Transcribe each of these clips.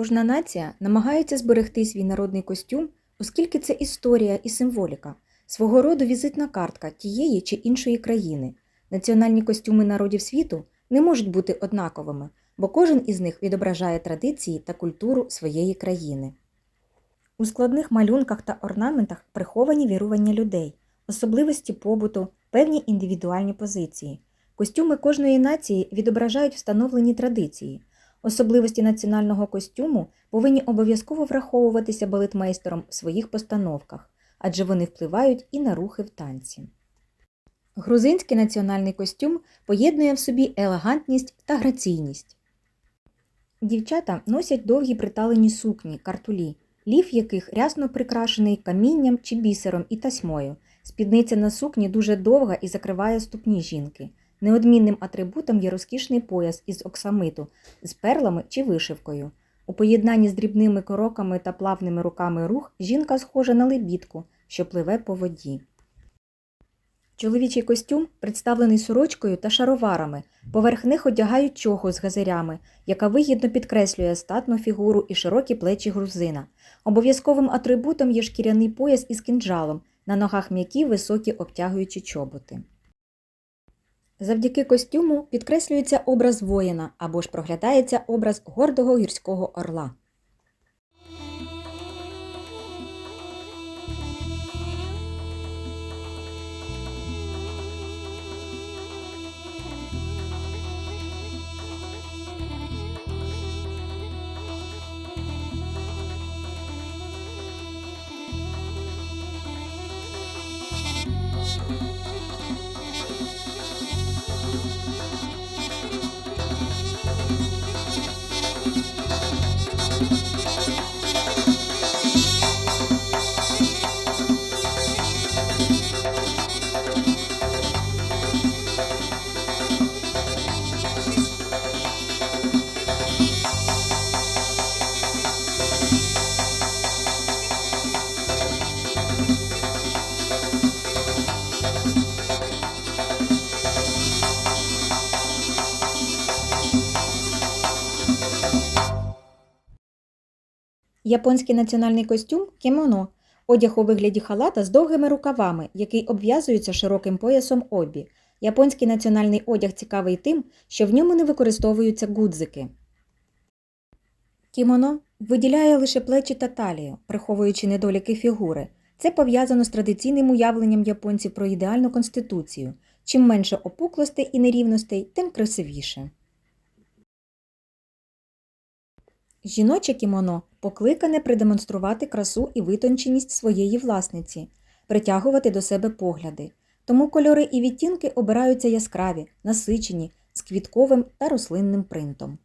Кожна нація намагається зберегти свій народний костюм, оскільки це історія і символіка, свого роду візитна картка тієї чи іншої країни. Національні костюми народів світу не можуть бути однаковими, бо кожен із них відображає традиції та культуру своєї країни. У складних малюнках та орнаментах приховані вірування людей, особливості побуту, певні індивідуальні позиції. Костюми кожної нації відображають встановлені традиції. Особливості національного костюму повинні обов'язково враховуватися балетмейстером в своїх постановках, адже вони впливають і на рухи в танці. Грузинський національний костюм поєднує в собі елегантність та граційність. Дівчата носять довгі приталені сукні, картулі, лів яких рясно прикрашений камінням чи бісером і тасьмою. Спідниця на сукні дуже довга і закриває ступні жінки. Неодмінним атрибутом є розкішний пояс із оксамиту з перлами чи вишивкою. У поєднанні з дрібними короками та плавними руками рух жінка схожа на лебідку, що пливе по воді. Чоловічий костюм представлений сорочкою та шароварами. Поверх них одягають чоху з газирями, яка вигідно підкреслює статну фігуру і широкі плечі грузина. Обов'язковим атрибутом є шкіряний пояс із кинджалом, на ногах м'які високі обтягуючі чоботи. Завдяки костюму підкреслюється образ воїна або ж проглядається образ гордого гірського орла. Японський національний костюм кімоно одяг у вигляді халата з довгими рукавами, який обв'язується широким поясом обі. Японський національний одяг цікавий тим, що в ньому не використовуються гудзики. Кімоно виділяє лише плечі та талію, приховуючи недоліки фігури. Це пов'язано з традиційним уявленням японців про ідеальну конституцію. Чим менше опуклостей і нерівностей, тим красивіше. Жіноче кімоно покликане продемонструвати красу і витонченість своєї власниці, притягувати до себе погляди. Тому кольори і відтінки обираються яскраві, насичені, з квітковим та рослинним принтом.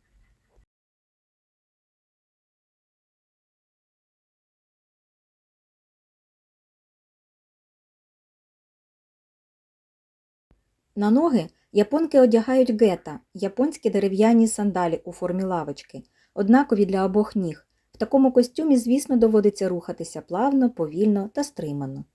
На ноги японки одягають гета – японські дерев'яні сандалі у формі лавочки, однакові для обох ніг. В такому костюмі, звісно, доводиться рухатися плавно, повільно та стримано.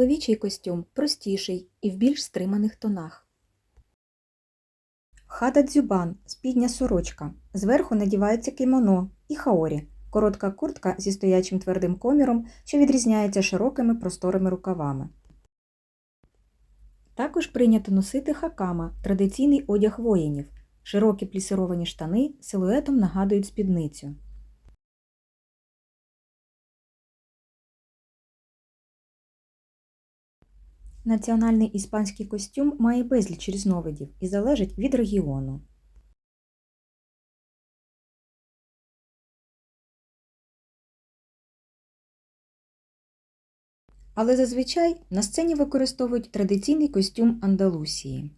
Чоловічий костюм простіший і в більш стриманих тонах. Хата дзюбан спідня сорочка. Зверху надівається кімоно і хаорі коротка куртка зі стоячим твердим коміром, що відрізняється широкими просторими рукавами. Також прийнято носити хакама традиційний одяг воїнів. Широкі плісировані штани силуетом нагадують спідницю. Національний іспанський костюм має безліч різновидів і залежить від регіону. Але зазвичай на сцені використовують традиційний костюм Андалусії.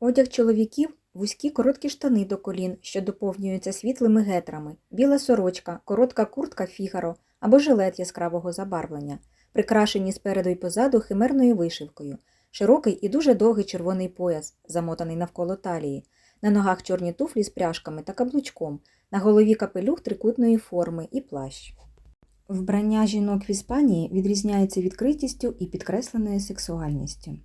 Одяг чоловіків вузькі короткі штани до колін, що доповнюються світлими гетрами, біла сорочка, коротка куртка фігаро або жилет яскравого забарвлення, прикрашені спереду й позаду химерною вишивкою, широкий і дуже довгий червоний пояс, замотаний навколо талії, на ногах чорні туфлі з пряжками та каблучком, на голові капелюх трикутної форми і плащ. Вбрання жінок в Іспанії відрізняється відкритістю і підкресленою сексуальністю.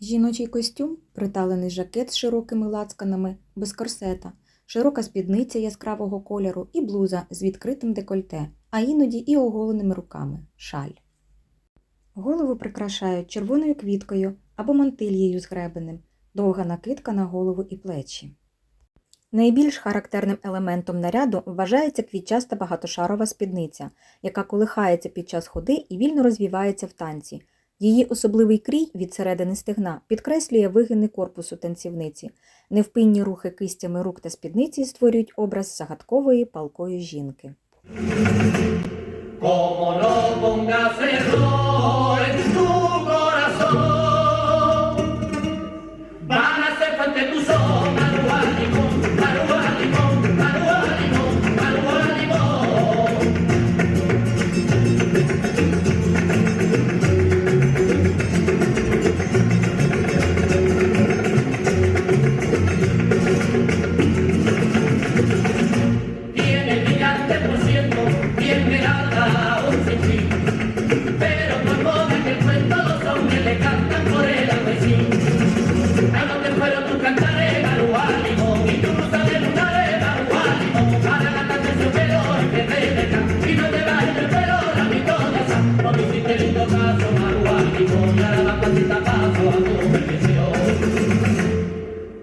Жіночий костюм приталений жакет з широкими лацканами, без корсета, широка спідниця яскравого кольору і блуза з відкритим декольте, а іноді і оголеними руками шаль. Голову прикрашають червоною квіткою або мантильєю з гребенем, довга накидка на голову і плечі. Найбільш характерним елементом наряду вважається квітчаста багатошарова спідниця, яка колихається під час ходи і вільно розвівається в танці. Її особливий крій від середини стегна підкреслює вигини корпусу танцівниці. Невпинні рухи кистями рук та спідниці створюють образ загадкової палкої жінки. Como no pongas error en tu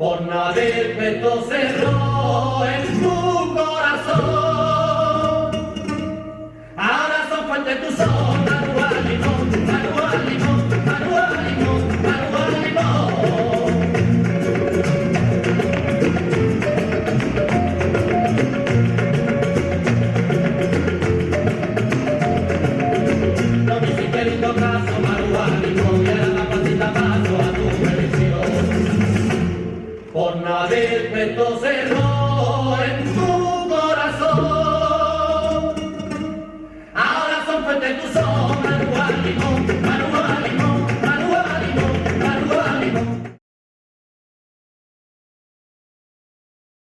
por nadie me cerró